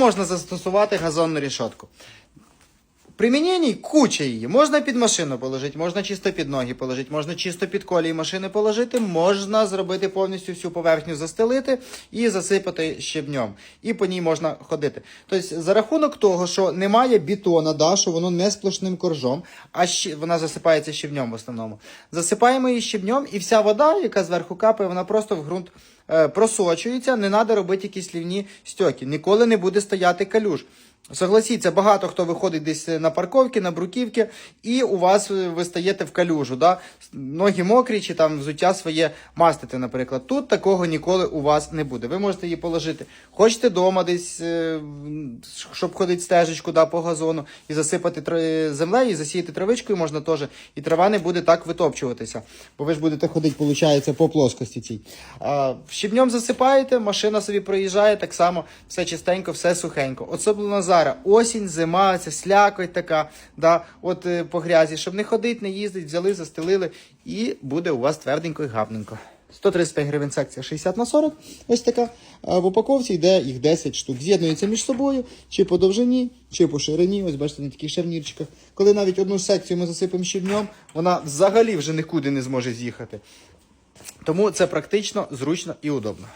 Можна застосувати газонну рішотку. Примінєній куча її. Можна під машину положити, можна чисто під ноги положити, можна чисто під колії машини положити, можна зробити повністю всю поверхню застелити і засипати щебнем. І по ній можна ходити. Тобто, за рахунок того, що немає бетона, да, що воно не сплошним коржом, а ще, вона засипається щебнем в основному. Засипаємо її щебнем, і вся вода, яка зверху капає, вона просто в ґрунт просочується. Не треба робити якісь слівні стьоки. Ніколи не буде стояти калюж. Согласіться, багато хто виходить десь на парковки, на бруківки, і у вас е, ви стаєте в калюжу. Да? Ноги мокрі чи там взуття своє мастите, наприклад. Тут такого ніколи у вас не буде. Ви можете її положити. Хочете вдома десь, е, щоб ходити стежечку да, по газону і засипати землею, і засіяти травичкою можна теж. І трава не буде так витопчуватися. Бо ви ж будете ходити, виходить, по плоскості цій. Щебнем засипаєте, машина собі проїжджає, так само все чистенько, все сухенько. Особливо зараз осінь, зима, це слякоть така, да, от е, по грязі, щоб не ходити, не їздити, взяли, застелили, і буде у вас тверденько і гавненько. 135 гривень секція 60 на 40, ось така. А в упаковці йде їх 10 штук. З'єднуються між собою, чи по довжині, чи по ширині. Ось бачите, на таких шарнірчиках. Коли навіть одну секцію ми засипемо щебнем, вона взагалі вже нікуди не зможе з'їхати. Тому це практично, зручно і удобно.